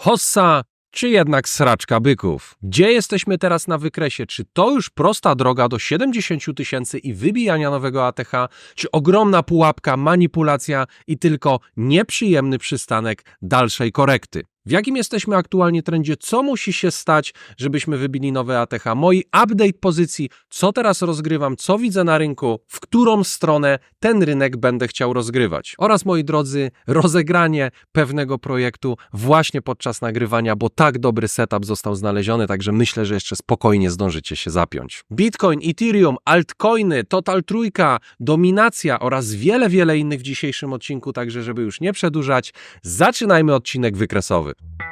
Hossa czy jednak sraczka byków? Gdzie jesteśmy teraz na wykresie? Czy to już prosta droga do 70 tysięcy i wybijania nowego ATH? Czy ogromna pułapka, manipulacja i tylko nieprzyjemny przystanek dalszej korekty? W jakim jesteśmy aktualnie trendzie? Co musi się stać, żebyśmy wybili nowe ATH? Moi update pozycji, co teraz rozgrywam, co widzę na rynku, w którą stronę ten rynek będę chciał rozgrywać. Oraz moi drodzy, rozegranie pewnego projektu właśnie podczas nagrywania, bo tak dobry setup został znaleziony, także myślę, że jeszcze spokojnie zdążycie się zapiąć. Bitcoin, Ethereum, altcoiny, Total Trójka, Dominacja oraz wiele, wiele innych w dzisiejszym odcinku, także żeby już nie przedłużać, zaczynajmy odcinek wykresowy. Thank you.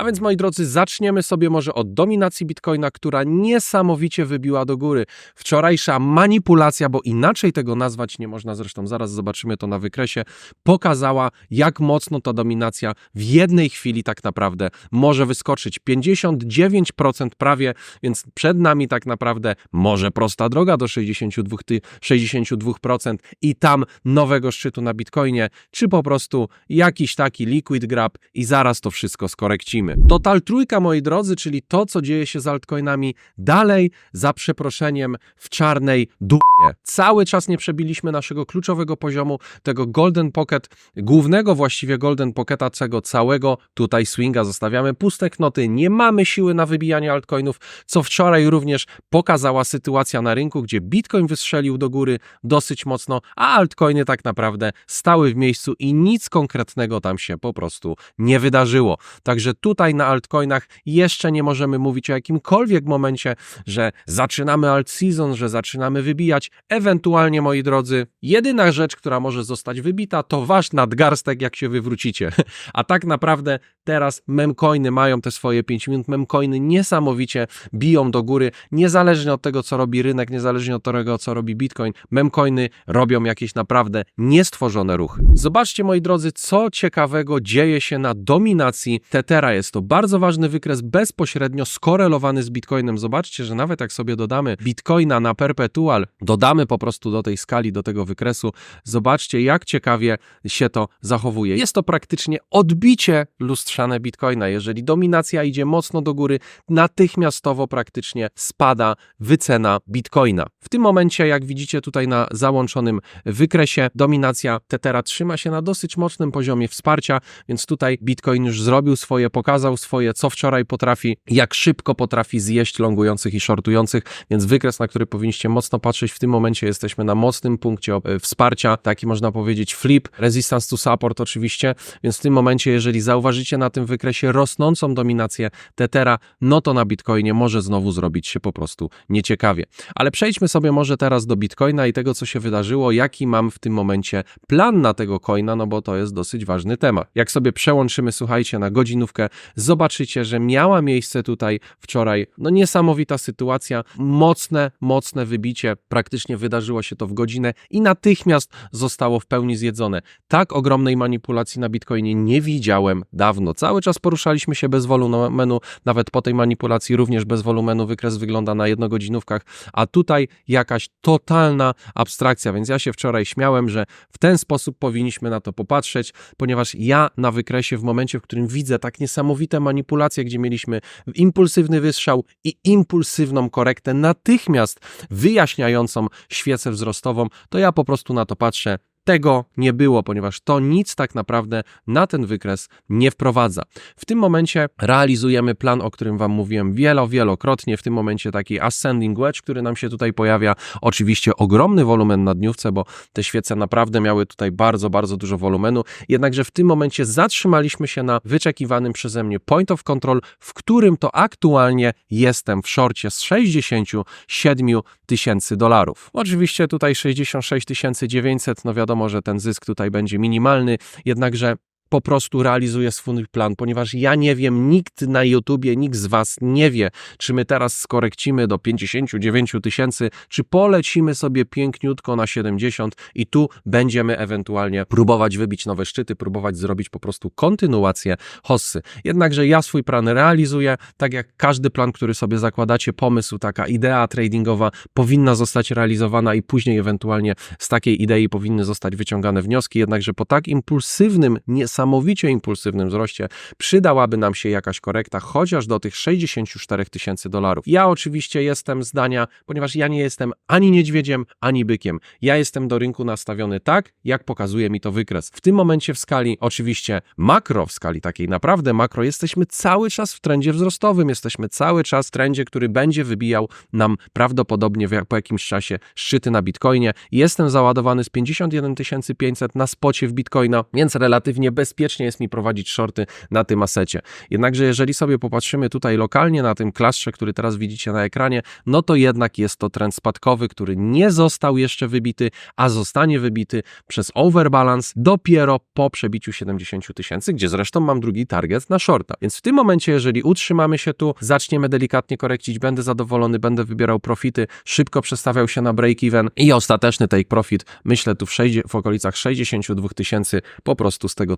A więc moi drodzy, zaczniemy sobie może od dominacji Bitcoina, która niesamowicie wybiła do góry. Wczorajsza manipulacja, bo inaczej tego nazwać nie można, zresztą zaraz zobaczymy to na wykresie, pokazała jak mocno ta dominacja w jednej chwili tak naprawdę może wyskoczyć. 59% prawie, więc przed nami tak naprawdę może prosta droga do 62, ty- 62% i tam nowego szczytu na Bitcoinie, czy po prostu jakiś taki liquid grab i zaraz to wszystko skorekcimy. Total trójka, moi drodzy, czyli to, co dzieje się z altcoinami dalej, za przeproszeniem, w czarnej dupie. Cały czas nie przebiliśmy naszego kluczowego poziomu, tego Golden Pocket, głównego właściwie Golden Pocketa, tego całego tutaj swinga. Zostawiamy puste knoty, nie mamy siły na wybijanie altcoinów, co wczoraj również pokazała sytuacja na rynku, gdzie Bitcoin wystrzelił do góry dosyć mocno, a altcoiny tak naprawdę stały w miejscu i nic konkretnego tam się po prostu nie wydarzyło. Także tutaj na altcoinach jeszcze nie możemy mówić o jakimkolwiek momencie, że zaczynamy alt season, że zaczynamy wybijać. Ewentualnie, moi drodzy, jedyna rzecz, która może zostać wybita, to wasz nadgarstek, jak się wywrócicie. A tak naprawdę teraz memcoiny mają te swoje 5 minut. Memcoiny niesamowicie biją do góry, niezależnie od tego, co robi rynek, niezależnie od tego, co robi Bitcoin. Memcoiny robią jakieś naprawdę niestworzone ruchy. Zobaczcie, moi drodzy, co ciekawego dzieje się na dominacji Tethera. Jest to bardzo ważny wykres, bezpośrednio skorelowany z Bitcoinem. Zobaczcie, że nawet jak sobie dodamy Bitcoina na perpetual, dodamy po prostu do tej skali, do tego wykresu, zobaczcie, jak ciekawie się to zachowuje. Jest to praktycznie odbicie lustrzane Bitcoina. Jeżeli dominacja idzie mocno do góry, natychmiastowo praktycznie spada wycena Bitcoina. W tym momencie, jak widzicie tutaj na załączonym wykresie, dominacja Tethera trzyma się na dosyć mocnym poziomie wsparcia, więc tutaj Bitcoin już zrobił swoje, pokazał swoje, co wczoraj potrafi, jak szybko potrafi zjeść longujących i shortujących, więc wykres, na który powinniście mocno patrzeć, w tym momencie jesteśmy na mocnym punkcie e, wsparcia, taki można powiedzieć flip, resistance to support oczywiście, więc w tym momencie, jeżeli zauważycie na tym wykresie rosnącą dominację Tethera, no to na Bitcoinie może znowu zrobić się po prostu nieciekawie. Ale przejdźmy sobie może teraz do Bitcoina i tego, co się wydarzyło, jaki mam w tym momencie plan na tego coina, no bo to jest dosyć ważny temat. Jak sobie przełączymy, słuchajcie, na godzinówkę, zobaczycie, że miała miejsce tutaj wczoraj, no niesamowita sytuacja, mocne, mocne wybicie, praktycznie wydarzyło się to w godzinę i natychmiast zostało w pełni zjedzone. Tak ogromnej manipulacji na Bitcoinie nie widziałem dawno. Cały czas poruszaliśmy się bez wolumenu, nawet po tej manipulacji również bez wolumenu. Wykres wygląda na jednogodzinówkach, a tutaj jakaś totalna abstrakcja, więc ja się wczoraj śmiałem, że w ten sposób powinniśmy na to popatrzeć, ponieważ ja na wykresie w momencie, w którym widzę tak niesamowite manipulacje, gdzie mieliśmy impulsywny wystrzał i impulsywną korektę, natychmiast wyjaśniającą świecę wzrostową, to ja po prostu na to patrzę. Tego nie było, ponieważ to nic tak naprawdę na ten wykres nie wprowadza. W tym momencie realizujemy plan, o którym Wam mówiłem wielo, wielokrotnie. W tym momencie taki ascending wedge, który nam się tutaj pojawia. Oczywiście ogromny wolumen na dniówce, bo te świece naprawdę miały tutaj bardzo, bardzo dużo wolumenu. Jednakże w tym momencie zatrzymaliśmy się na wyczekiwanym przeze mnie point of control, w którym to aktualnie jestem w szorcie z 67 tysięcy dolarów. Oczywiście tutaj 66 900, no wiadomo, że ten zysk tutaj będzie minimalny, jednakże po prostu realizuje swój plan, ponieważ ja nie wiem, nikt na YouTubie, nikt z Was nie wie, czy my teraz skorekcimy do 59 tysięcy, czy polecimy sobie piękniutko na 70 i tu będziemy ewentualnie próbować wybić nowe szczyty, próbować zrobić po prostu kontynuację hossy. Jednakże ja swój plan realizuję, tak jak każdy plan, który sobie zakładacie, pomysł, taka idea tradingowa powinna zostać realizowana i później ewentualnie z takiej idei powinny zostać wyciągane wnioski, jednakże po tak impulsywnym, niesamowicie impulsywnym wzroście przydałaby nam się jakaś korekta, chociaż do tych 64 tysięcy dolarów. Ja oczywiście jestem zdania, ponieważ ja nie jestem ani niedźwiedziem, ani bykiem. Ja jestem do rynku nastawiony tak, jak pokazuje mi to wykres. W tym momencie w skali, oczywiście makro, w skali takiej naprawdę makro, jesteśmy cały czas w trendzie wzrostowym, jesteśmy cały czas w trendzie, który będzie wybijał nam prawdopodobnie w- po jakimś czasie szczyty na Bitcoinie. Jestem załadowany z 51 500 na spocie w Bitcoina, więc relatywnie bezpiecznie jest mi prowadzić shorty na tym asecie. Jednakże jeżeli sobie popatrzymy tutaj lokalnie na tym klastrze, który teraz widzicie na ekranie, no to jednak jest to trend spadkowy, który nie został jeszcze wybity, a zostanie wybity przez overbalance dopiero po przebiciu 70 tysięcy, gdzie zresztą mam drugi target na shorta. Więc w tym momencie, jeżeli utrzymamy się tu, zaczniemy delikatnie korekcić, będę zadowolony, będę wybierał profity, szybko przestawiał się na break-even i ostateczny take profit, myślę tu w, 60, w okolicach 62 tysięcy po prostu z tego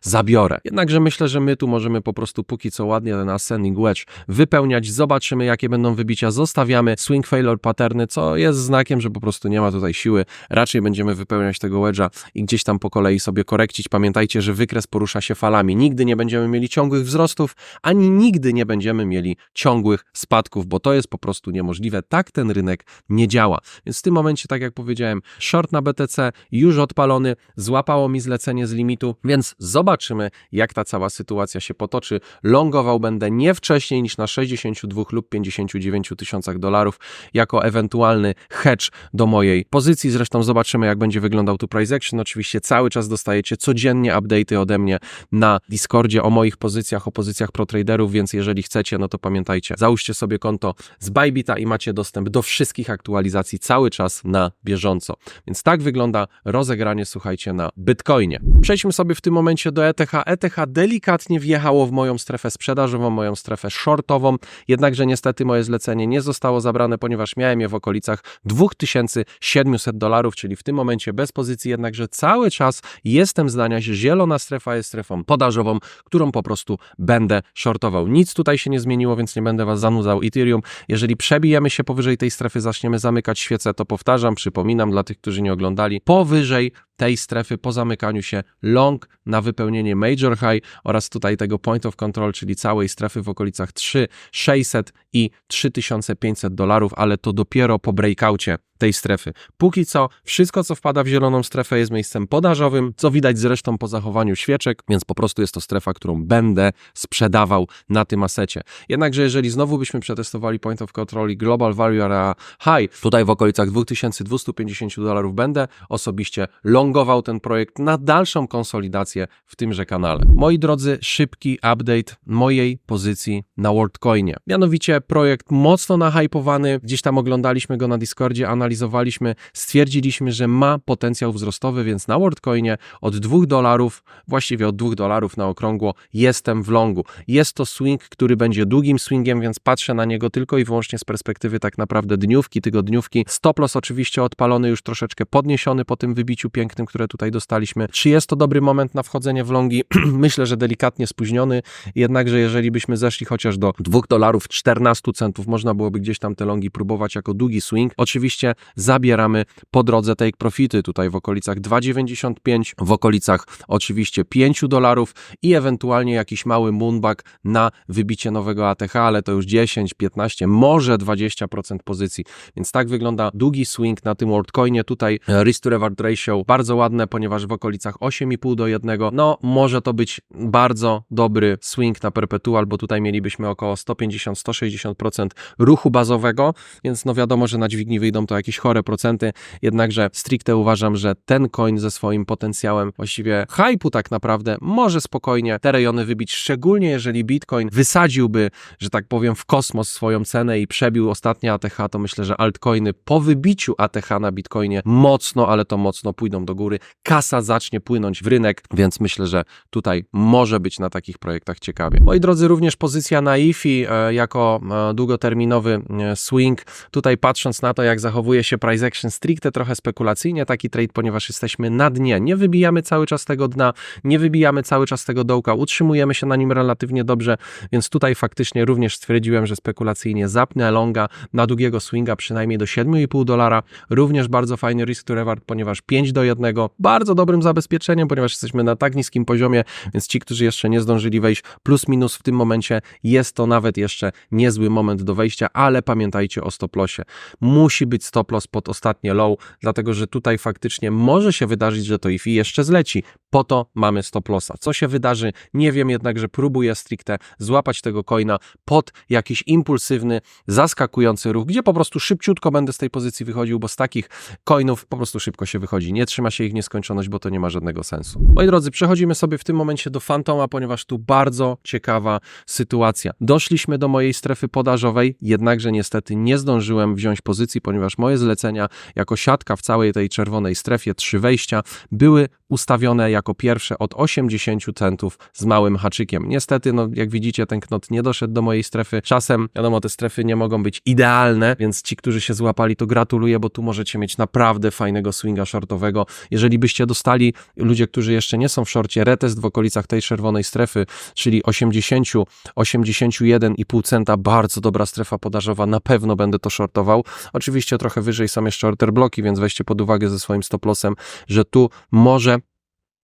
zabiorę. Jednakże myślę, że my tu możemy po prostu póki co ładnie ten ascending wedge wypełniać, zobaczymy jakie będą wybicia, zostawiamy swing failure patterny, co jest znakiem, że po prostu nie ma tutaj siły, raczej będziemy wypełniać tego wedge'a i gdzieś tam po kolei sobie korekcić. Pamiętajcie, że wykres porusza się falami, nigdy nie będziemy mieli ciągłych wzrostów, ani nigdy nie będziemy mieli ciągłych spadków, bo to jest po prostu niemożliwe, tak ten rynek nie działa. Więc w tym momencie, tak jak powiedziałem, short na BTC już odpalony, złapało mi zlecenie z limitu, więc zobaczymy, jak ta cała sytuacja się potoczy. Longował będę nie wcześniej niż na 62 lub 59 tysiącach dolarów jako ewentualny hedge do mojej pozycji. Zresztą zobaczymy, jak będzie wyglądał tu price action. Oczywiście cały czas dostajecie codziennie update'y ode mnie na Discordzie o moich pozycjach, o pozycjach protraderów, więc jeżeli chcecie, no to pamiętajcie, załóżcie sobie konto z Bybita i macie dostęp do wszystkich aktualizacji cały czas na bieżąco. Więc tak wygląda rozegranie, słuchajcie, na Bitcoinie. Przejdźmy sobie w tym momencie do ETH. ETH delikatnie wjechało w moją strefę sprzedażową, moją strefę shortową, jednakże niestety moje zlecenie nie zostało zabrane, ponieważ miałem je w okolicach 2700 dolarów, czyli w tym momencie bez pozycji, jednakże cały czas jestem zdania, że zielona strefa jest strefą podażową, którą po prostu będę shortował. Nic tutaj się nie zmieniło, więc nie będę Was zanudzał Ethereum. Jeżeli przebijemy się powyżej tej strefy, zaczniemy zamykać świece, to powtarzam, przypominam dla tych, którzy nie oglądali, powyżej tej strefy po zamykaniu się long na wypełnienie major high oraz tutaj tego point of control, czyli całej strefy w okolicach 3600 i 3500 dolarów, ale to dopiero po breakoutie tej strefy. Póki co wszystko, co wpada w zieloną strefę jest miejscem podażowym, co widać zresztą po zachowaniu świeczek, więc po prostu jest to strefa, którą będę sprzedawał na tym asecie. Jednakże jeżeli znowu byśmy przetestowali point of control i global value area high, tutaj w okolicach 2250 dolarów będę osobiście longował ten projekt na dalszą konsolidację w tymże kanale. Moi drodzy, szybki update mojej pozycji na WorldCoinie. Mianowicie projekt mocno nahypowany, gdzieś tam oglądaliśmy go na Discordzie, analizowaliśmy, stwierdziliśmy, że ma potencjał wzrostowy, więc na WorldCoinie od 2 dolarów, właściwie od 2 dolarów na okrągło, jestem w longu. Jest to swing, który będzie długim swingiem, więc patrzę na niego tylko i wyłącznie z perspektywy tak naprawdę dniówki, tygodniówki. Stop loss oczywiście odpalony, już troszeczkę podniesiony po tym wybiciu pięknym, które tutaj dostaliśmy. Czy jest to dobry moment na wchodzenie w longi? Myślę, że delikatnie spóźniony, jednakże jeżeli byśmy zeszli chociaż do 2 dolarów 14 centów, można byłoby gdzieś tam te longi próbować jako długi swing. Oczywiście zabieramy po drodze take profity tutaj w okolicach 2,95, w okolicach oczywiście 5 dolarów i ewentualnie jakiś mały moonback na wybicie nowego ATH, ale to już 10, 15, może 20% pozycji. Więc tak wygląda długi swing na tym WorldCoinie. Tutaj e, risk to reward ratio bardzo ładne, ponieważ w okolicach 8,5 do 1. No, może to być bardzo dobry swing na perpetual, bo tutaj mielibyśmy około 150-160% ruchu bazowego, więc no wiadomo, że na dźwigni wyjdą to jakieś jakieś chore procenty, jednakże stricte uważam, że ten coin ze swoim potencjałem właściwie hypu tak naprawdę może spokojnie te rejony wybić, szczególnie jeżeli Bitcoin wysadziłby, że tak powiem, w kosmos swoją cenę i przebił ostatnie ATH, to myślę, że altcoiny po wybiciu ATH na Bitcoinie mocno, ale to mocno pójdą do góry. Kasa zacznie płynąć w rynek, więc myślę, że tutaj może być na takich projektach ciekawie. Moi drodzy, również pozycja na IFI e, jako e, długoterminowy e, swing. Tutaj patrząc na to, jak zachowuje się price action stricte trochę spekulacyjnie taki trade, ponieważ jesteśmy na dnie. Nie wybijamy cały czas tego dna, nie wybijamy cały czas tego dołka, utrzymujemy się na nim relatywnie dobrze, więc tutaj faktycznie również stwierdziłem, że spekulacyjnie zapnę longa na długiego swinga przynajmniej do 7,5 dolara. Również bardzo fajny risk to reward, ponieważ 5 do 1, bardzo dobrym zabezpieczeniem, ponieważ jesteśmy na tak niskim poziomie, więc ci, którzy jeszcze nie zdążyli wejść, plus minus w tym momencie jest to nawet jeszcze niezły moment do wejścia, ale pamiętajcie o stop lossie. Musi być stop loss pod ostatnie low, dlatego że tutaj faktycznie może się wydarzyć, że to IFI jeszcze zleci. Po to mamy stop lossa. Co się wydarzy? Nie wiem, jednakże próbuję stricte złapać tego coina pod jakiś impulsywny, zaskakujący ruch, gdzie po prostu szybciutko będę z tej pozycji wychodził, bo z takich coinów po prostu szybko się wychodzi. Nie trzyma się ich nieskończoność, bo to nie ma żadnego sensu. Moi drodzy, przechodzimy sobie w tym momencie do Fantoma, ponieważ tu bardzo ciekawa sytuacja. Doszliśmy do mojej strefy podażowej, jednakże niestety nie zdążyłem wziąć pozycji, ponieważ moje zlecenia jako siatka w całej tej czerwonej strefie, trzy wejścia, były ustawione jako pierwsze od 80 centów z małym haczykiem. Niestety, no jak widzicie, ten knot nie doszedł do mojej strefy. Czasem, wiadomo, te strefy nie mogą być idealne, więc ci, którzy się złapali, to gratuluję, bo tu możecie mieć naprawdę fajnego swinga shortowego. Jeżeli byście dostali, ludzie, którzy jeszcze nie są w shorcie, retest w okolicach tej czerwonej strefy, czyli 80, 81,5 centa, bardzo dobra strefa podażowa, na pewno będę to shortował. Oczywiście trochę wyżej są jeszcze order bloki, więc weźcie pod uwagę ze swoim stop lossem, że tu może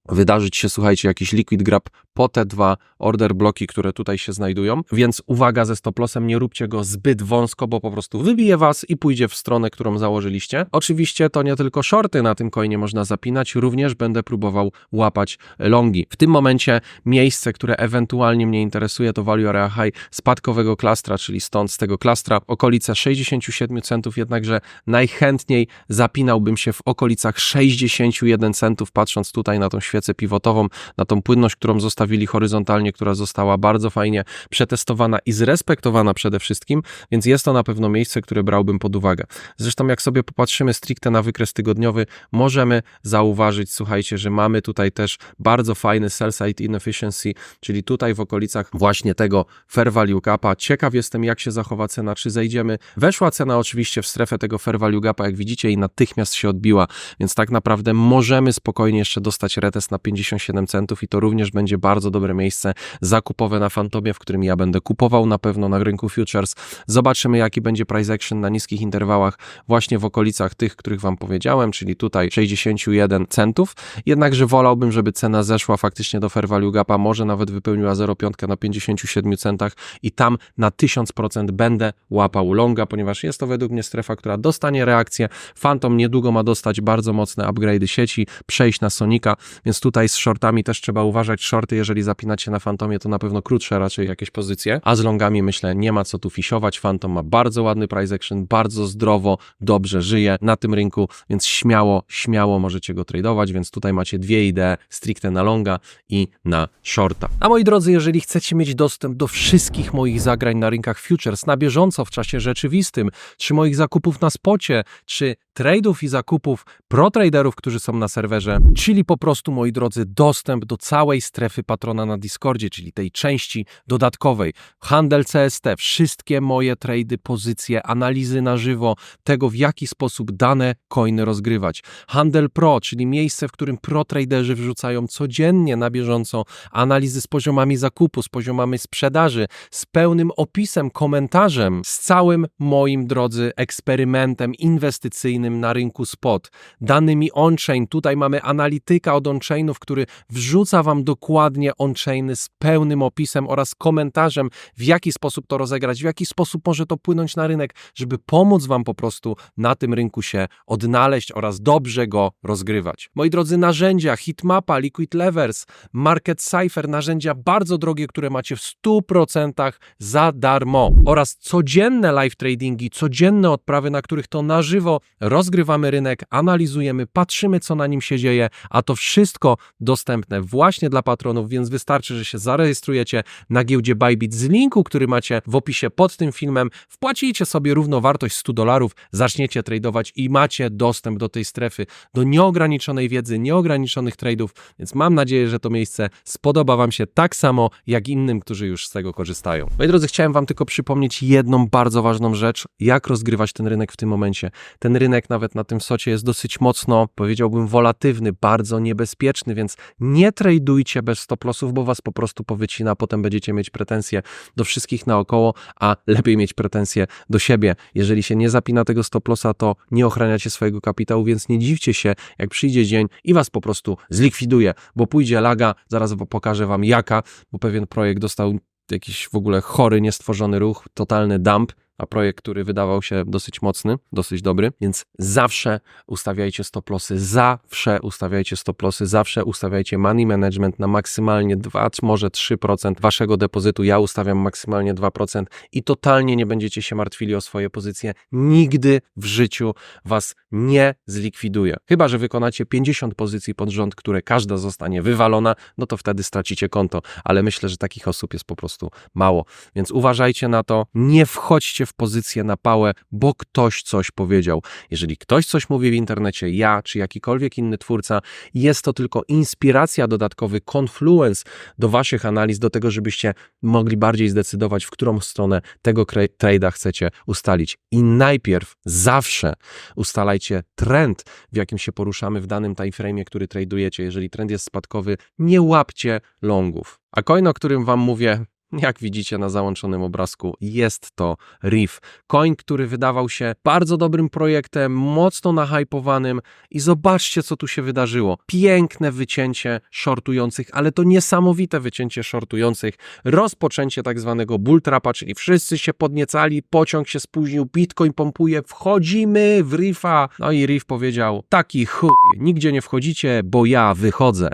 wydarzyć się, słuchajcie, jakiś liquid grab po te dwa order bloki, które tutaj się znajdują, więc uwaga ze stop lossem, nie róbcie go zbyt wąsko, bo po prostu wybije was i pójdzie w stronę, którą założyliście. Oczywiście to nie tylko shorty na tym coinie można zapinać, również będę próbował łapać longi. W tym momencie miejsce, które ewentualnie mnie interesuje to value area high spadkowego klastra, czyli stąd z tego klastra okolice 67 centów, jednakże najchętniej zapinałbym się w okolicach 61 centów, patrząc tutaj na tą świecę pivotową, na tą płynność, którą zostawili horyzontalnie, która została bardzo fajnie przetestowana i zrespektowana przede wszystkim, więc jest to na pewno miejsce, które brałbym pod uwagę. Zresztą jak sobie popatrzymy stricte na wykres tygodniowy, możemy zauważyć, słuchajcie, że mamy tutaj też bardzo fajny sell side inefficiency, czyli tutaj w okolicach właśnie tego fair value gapa. Ciekaw jestem, jak się zachowa cena, czy zejdziemy. Weszła cena oczywiście w strefę tego fair value gapa, jak widzicie, i natychmiast się odbiła, więc tak naprawdę możemy spokojnie jeszcze dostać retest na 57 centów i to również będzie bardzo dobre miejsce zakupowe na Fantomie, w którym ja będę kupował na pewno na rynku futures. Zobaczymy, jaki będzie price action na niskich interwałach, właśnie w okolicach tych, których Wam powiedziałem, czyli tutaj 61 centów. Jednakże wolałbym, żeby cena zeszła faktycznie do fair value gapa, może nawet wypełniła 0,5 na 57 centach i tam na 1000% będę łapał longa, ponieważ jest to według mnie strefa, która dostanie reakcję. Phantom niedługo ma dostać bardzo mocne upgrade'y sieci, przejść na Sonika, więc tutaj z shortami też trzeba uważać. Shorty, jeżeli zapinacie na Fantomie, to na pewno krótsze raczej jakieś pozycje, a z longami myślę, nie ma co tu fisiować. Phantom ma bardzo ładny price action, bardzo zdrowo, dobrze żyje na tym rynku, więc śmiało, śmiało możecie go tradować, więc tutaj macie dwie idee, stricte na longa i na shorta. A moi drodzy, jeżeli chcecie mieć dostęp do wszystkich moich zagrań na rynkach futures na bieżąco w czasie rzeczywistym, czy moich zakupów na spocie, czy tradeów i zakupów pro-traderów, którzy są na serwerze, czyli po prostu, moi drodzy, dostęp do całej strefy patrona na Discordzie, czyli tej części dodatkowej. Handel CST, wszystkie moje trady, pozycje, analizy na żywo, tego w jaki sposób dane coiny rozgrywać. Handel Pro, czyli miejsce, w którym pro-traderzy wrzucają codziennie na bieżąco analizy z poziomami zakupu, z poziomami sprzedaży, z pełnym opisem, komentarzem, z całym moim, drodzy, eksperymentem inwestycyjnym na rynku spot, danymi on-chain. Tutaj mamy analityka od on-chainów, który wrzuca Wam dokładnie on-chainy z pełnym opisem oraz komentarzem, w jaki sposób to rozegrać, w jaki sposób może to płynąć na rynek, żeby pomóc Wam po prostu na tym rynku się odnaleźć oraz dobrze go rozgrywać. Moi drodzy, narzędzia, Hitmapa, Liquid Levers, Market Cypher, narzędzia bardzo drogie, które macie w 100% za darmo oraz codzienne live tradingi, codzienne odprawy, na których to na żywo rozgrywamy rynek, analizujemy, patrzymy, co na nim się dzieje, a to wszystko dostępne właśnie dla patronów, więc wystarczy, że się zarejestrujecie na giełdzie Bybit z linku, który macie w opisie pod tym filmem, wpłacicie sobie równowartość 100 dolarów, zaczniecie tradować i macie dostęp do tej strefy, do nieograniczonej wiedzy, nieograniczonych tradeów, więc mam nadzieję, że to miejsce spodoba Wam się tak samo, jak innym, którzy już z tego korzystają. Moi drodzy, chciałem Wam tylko przypomnieć jedną bardzo ważną rzecz, jak rozgrywać ten rynek w tym momencie. Ten rynek nawet na tym socie jest dosyć mocno, powiedziałbym, wolatywny, bardzo niebezpieczny, więc nie tradujcie bez stop lossów, bo Was po prostu powycina, potem będziecie mieć pretensje do wszystkich naokoło, a lepiej mieć pretensje do siebie. Jeżeli się nie zapina tego stop lossa, to nie ochraniacie swojego kapitału, więc nie dziwcie się, jak przyjdzie dzień i Was po prostu zlikwiduje, bo pójdzie laga, zaraz pokażę Wam jaka, bo pewien projekt dostał jakiś w ogóle chory, niestworzony ruch, totalny dump, a projekt, który wydawał się dosyć mocny, dosyć dobry, więc zawsze ustawiajcie stop lossy, zawsze ustawiajcie stop lossy, zawsze ustawiajcie money management na maksymalnie 2, może 3% waszego depozytu. Ja ustawiam maksymalnie 2% i totalnie nie będziecie się martwili o swoje pozycje. Nigdy w życiu was nie zlikwiduje. Chyba, że wykonacie 50 pozycji pod rząd, które każda zostanie wywalona, no to wtedy stracicie konto, ale myślę, że takich osób jest po prostu mało. Więc uważajcie na to, nie wchodźcie w pozycję na pałę, bo ktoś coś powiedział. Jeżeli ktoś coś mówi w internecie, ja czy jakikolwiek inny twórca, jest to tylko inspiracja, dodatkowy confluence do waszych analiz, do tego, żebyście mogli bardziej zdecydować, w którą stronę tego trade'a chcecie ustalić. I najpierw zawsze ustalajcie trend, w jakim się poruszamy w danym timeframe, który tradujecie. Jeżeli trend jest spadkowy, nie łapcie longów. A coin, o którym wam mówię, jak widzicie na załączonym obrazku, jest to Reef. Coin, który wydawał się bardzo dobrym projektem, mocno nahypowanym i zobaczcie, co tu się wydarzyło. Piękne wycięcie shortujących, ale to niesamowite wycięcie shortujących. Rozpoczęcie tak zwanego bull trapa, czyli wszyscy się podniecali, pociąg się spóźnił, Bitcoin pompuje, wchodzimy w Reefa. No i Reef powiedział, taki chuj, nigdzie nie wchodzicie, bo ja wychodzę.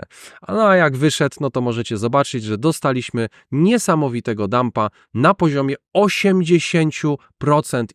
No a jak wyszedł, no to możecie zobaczyć, że dostaliśmy niesamowite niesamowitego dumpa na poziomie 80%.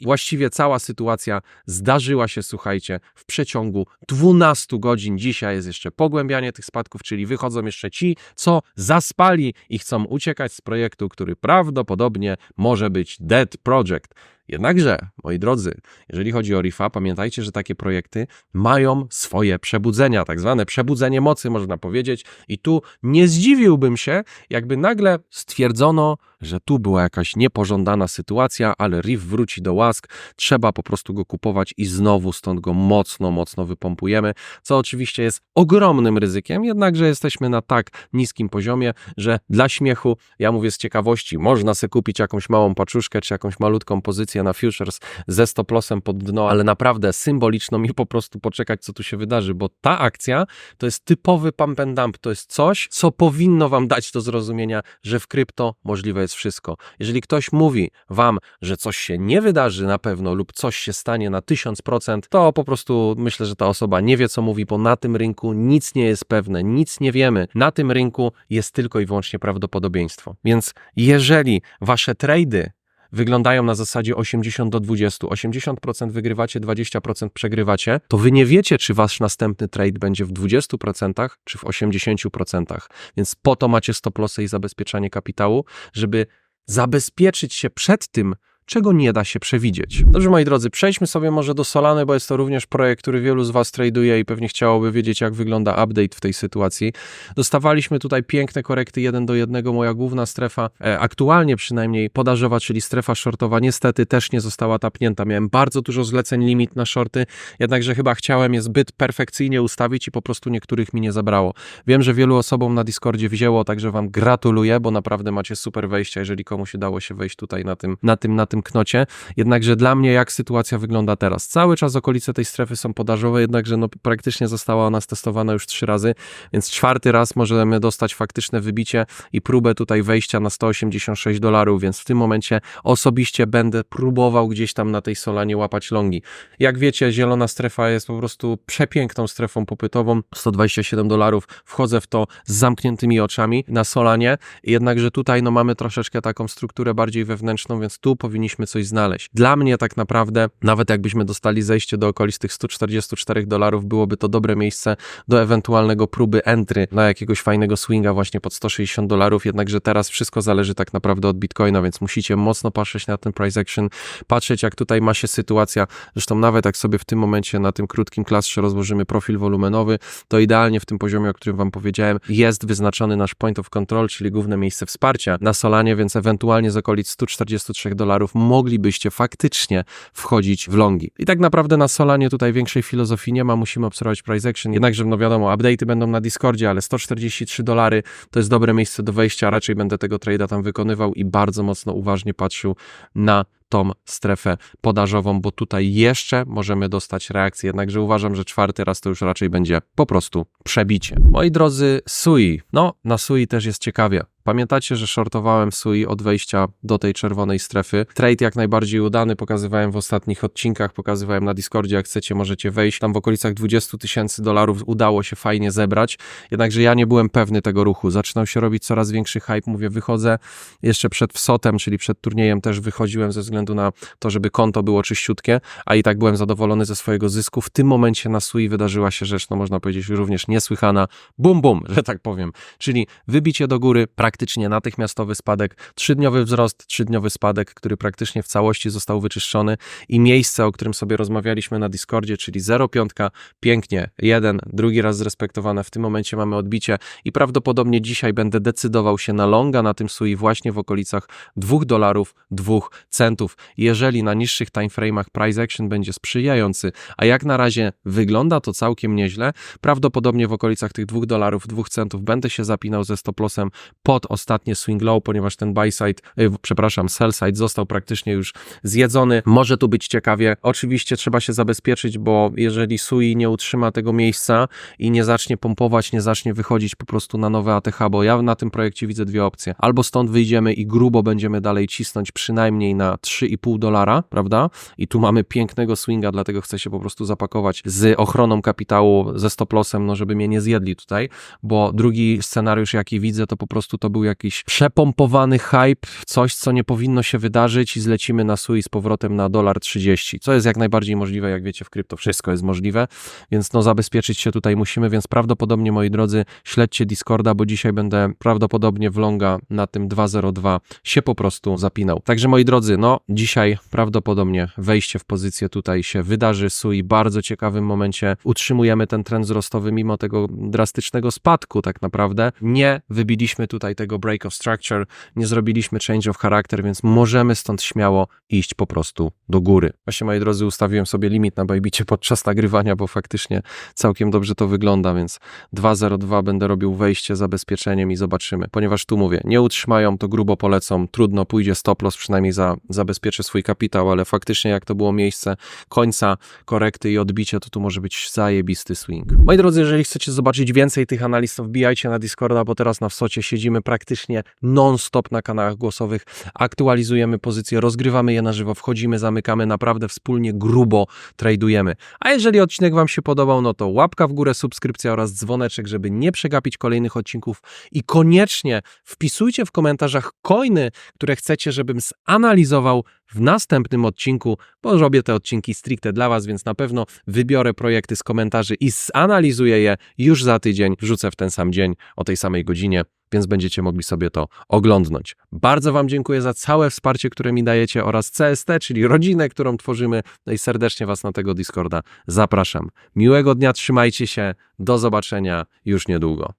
Właściwie cała sytuacja zdarzyła się, słuchajcie, w przeciągu 12 godzin. Dzisiaj jest jeszcze pogłębianie tych spadków, czyli wychodzą jeszcze ci, co zaspali i chcą uciekać z projektu, który prawdopodobnie może być dead project. Jednakże, moi drodzy, jeżeli chodzi o RIFA, pamiętajcie, że takie projekty mają swoje przebudzenia, tak zwane przebudzenie mocy, można powiedzieć. I tu nie zdziwiłbym się, jakby nagle stwierdzono, że tu była jakaś niepożądana sytuacja, ale RIF wróci do łask, trzeba po prostu go kupować i znowu stąd go mocno, mocno wypompujemy, co oczywiście jest ogromnym ryzykiem, jednakże jesteśmy na tak niskim poziomie, że dla śmiechu, ja mówię z ciekawości, można sobie kupić jakąś małą paczuszkę czy jakąś malutką pozycję na futures ze stop lossem pod dno, ale naprawdę symboliczną i po prostu poczekać, co tu się wydarzy, bo ta akcja to jest typowy pump and dump, to jest coś, co powinno wam dać do zrozumienia, że w krypto możliwe jest wszystko. Jeżeli ktoś mówi wam, że coś się nie wydarzy na pewno lub coś się stanie na 1000%, to po prostu myślę, że ta osoba nie wie, co mówi, bo na tym rynku nic nie jest pewne, nic nie wiemy. Na tym rynku jest tylko i wyłącznie prawdopodobieństwo. Więc jeżeli wasze trady wyglądają na zasadzie 80 do 20, 80% wygrywacie, 20% przegrywacie, to wy nie wiecie, czy wasz następny trade będzie w 20% czy w 80%. Więc po to macie stop lossy i zabezpieczanie kapitału, żeby zabezpieczyć się przed tym, czego nie da się przewidzieć. Dobrze, moi drodzy, przejdźmy sobie może do Solany, bo jest to również projekt, który wielu z Was traduje i pewnie chciałoby wiedzieć, jak wygląda update w tej sytuacji. Dostawaliśmy tutaj piękne korekty jeden do jednego. Moja główna strefa, e, aktualnie przynajmniej podażowa, czyli strefa shortowa, niestety też nie została tapnięta. Miałem bardzo dużo zleceń limit na shorty, jednakże chyba chciałem je zbyt perfekcyjnie ustawić i po prostu niektórych mi nie zabrało. Wiem, że wielu osobom na Discordzie wzięło, także Wam gratuluję, bo naprawdę macie super wejścia, jeżeli komuś udało się wejść tutaj na tym, na tym, na tym tym knocie. Jednakże dla mnie, jak sytuacja wygląda teraz? Cały czas okolice tej strefy są podażowe, jednakże no, praktycznie została ona testowana już trzy razy, więc czwarty raz możemy dostać faktyczne wybicie i próbę tutaj wejścia na 186 dolarów, więc w tym momencie osobiście będę próbował gdzieś tam na tej Solanie łapać longi. Jak wiecie, zielona strefa jest po prostu przepiękną strefą popytową, 127 dolarów, wchodzę w to z zamkniętymi oczami na Solanie, jednakże tutaj no mamy troszeczkę taką strukturę bardziej wewnętrzną, więc tu powinni powinniśmy coś znaleźć. Dla mnie tak naprawdę, nawet jakbyśmy dostali zejście do okolic tych 144 dolarów, byłoby to dobre miejsce do ewentualnego próby entry na jakiegoś fajnego swinga właśnie pod 160 dolarów, jednakże teraz wszystko zależy tak naprawdę od Bitcoina, więc musicie mocno patrzeć na ten price action, patrzeć jak tutaj ma się sytuacja, zresztą nawet jak sobie w tym momencie na tym krótkim klastrze rozłożymy profil wolumenowy, to idealnie w tym poziomie, o którym wam powiedziałem, jest wyznaczony nasz point of control, czyli główne miejsce wsparcia na Solanie, więc ewentualnie z okolic 143 dolarów moglibyście faktycznie wchodzić w longi. I tak naprawdę na Solanie tutaj większej filozofii nie ma, musimy obserwować price action, jednakże no wiadomo, update'y będą na Discordzie, ale 143 dolary to jest dobre miejsce do wejścia, raczej będę tego trade'a tam wykonywał i bardzo mocno uważnie patrzył na tą strefę podażową, bo tutaj jeszcze możemy dostać reakcję, jednakże uważam, że czwarty raz to już raczej będzie po prostu przebicie. Moi drodzy, Sui. No, na Sui też jest ciekawie. Pamiętacie, że shortowałem Sui od wejścia do tej czerwonej strefy. Trade jak najbardziej udany, pokazywałem w ostatnich odcinkach, pokazywałem na Discordzie, jak chcecie, możecie wejść. Tam w okolicach 20 tysięcy dolarów udało się fajnie zebrać, jednakże ja nie byłem pewny tego ruchu. Zaczynał się robić coraz większy hype, mówię, wychodzę jeszcze przed wsotem, czyli przed turniejem też wychodziłem ze względu na to, żeby konto było czyściutkie, a i tak byłem zadowolony ze swojego zysku. W tym momencie na Sui wydarzyła się rzecz, no można powiedzieć również niesłychana, bum bum, że tak powiem, czyli wybicie do góry, praktycznie natychmiastowy spadek, trzydniowy wzrost, trzydniowy spadek, który praktycznie w całości został wyczyszczony i miejsce, o którym sobie rozmawialiśmy na Discordzie, czyli 0,5, pięknie, jeden, drugi raz zrespektowane, w tym momencie mamy odbicie i prawdopodobnie dzisiaj będę decydował się na longa na tym Sui właśnie w okolicach 2 dolarów, 2 centów. Jeżeli na niższych timeframe'ach price action będzie sprzyjający, a jak na razie wygląda to całkiem nieźle, prawdopodobnie w okolicach tych 2 dolarów, 2 centów będę się zapinał ze stop lossem pod ostatnie swing low, ponieważ ten buy side, yy, przepraszam, sell side został praktycznie już zjedzony. Może tu być ciekawie. Oczywiście trzeba się zabezpieczyć, bo jeżeli Sui nie utrzyma tego miejsca i nie zacznie pompować, nie zacznie wychodzić po prostu na nowe ATH, bo ja na tym projekcie widzę dwie opcje. Albo stąd wyjdziemy i grubo będziemy dalej cisnąć przynajmniej na 3,5 dolara, prawda? I tu mamy pięknego swinga, dlatego chcę się po prostu zapakować z ochroną kapitału, ze stop lossem, no żeby mnie nie zjedli tutaj, bo drugi scenariusz, jaki widzę, to po prostu to był jakiś przepompowany hype, coś, co nie powinno się wydarzyć i zlecimy na Sui z powrotem na dolar 30, co jest jak najbardziej możliwe, jak wiecie, w krypto wszystko jest możliwe, więc no zabezpieczyć się tutaj musimy, więc prawdopodobnie, moi drodzy, śledźcie Discorda, bo dzisiaj będę prawdopodobnie w longa na tym 202 się po prostu zapinał. Także moi drodzy, no dzisiaj prawdopodobnie wejście w pozycję tutaj się wydarzy. Sui bardzo ciekawym momencie utrzymujemy ten trend wzrostowy mimo tego drastycznego spadku tak naprawdę. Nie wybiliśmy tutaj tego break of structure, nie zrobiliśmy change of character, więc możemy stąd śmiało iść po prostu do góry. Właśnie moi drodzy, ustawiłem sobie limit na Bajbicie podczas nagrywania, bo faktycznie całkiem dobrze to wygląda, więc 2.02 będę robił wejście zabezpieczeniem i zobaczymy. Ponieważ tu mówię, nie utrzymają, to grubo polecą, trudno, pójdzie stop loss, przynajmniej za, zabezpieczy swój kapitał, ale faktycznie jak to było miejsce końca korekty i odbicie, to tu może być zajebisty swing. Moi drodzy, jeżeli chcecie zobaczyć więcej tych analiz, to wbijajcie na Discorda, bo teraz na wsocie siedzimy praktycznie non-stop na kanałach głosowych, aktualizujemy pozycje, rozgrywamy je na żywo, wchodzimy, zamykamy, naprawdę wspólnie grubo tradujemy. A jeżeli odcinek Wam się podobał, no to łapka w górę, subskrypcja oraz dzwoneczek, żeby nie przegapić kolejnych odcinków. I koniecznie wpisujcie w komentarzach coiny, które chcecie, żebym zanalizował w następnym odcinku, bo robię te odcinki stricte dla Was, więc na pewno wybiorę projekty z komentarzy i zanalizuję je. Już za tydzień, wrzucę w ten sam dzień o tej samej godzinie, więc będziecie mogli sobie to oglądnąć. Bardzo Wam dziękuję za całe wsparcie, które mi dajecie oraz CST, czyli rodzinę, którą tworzymy. No i serdecznie Was na tego Discorda zapraszam. Miłego dnia, trzymajcie się, do zobaczenia już niedługo.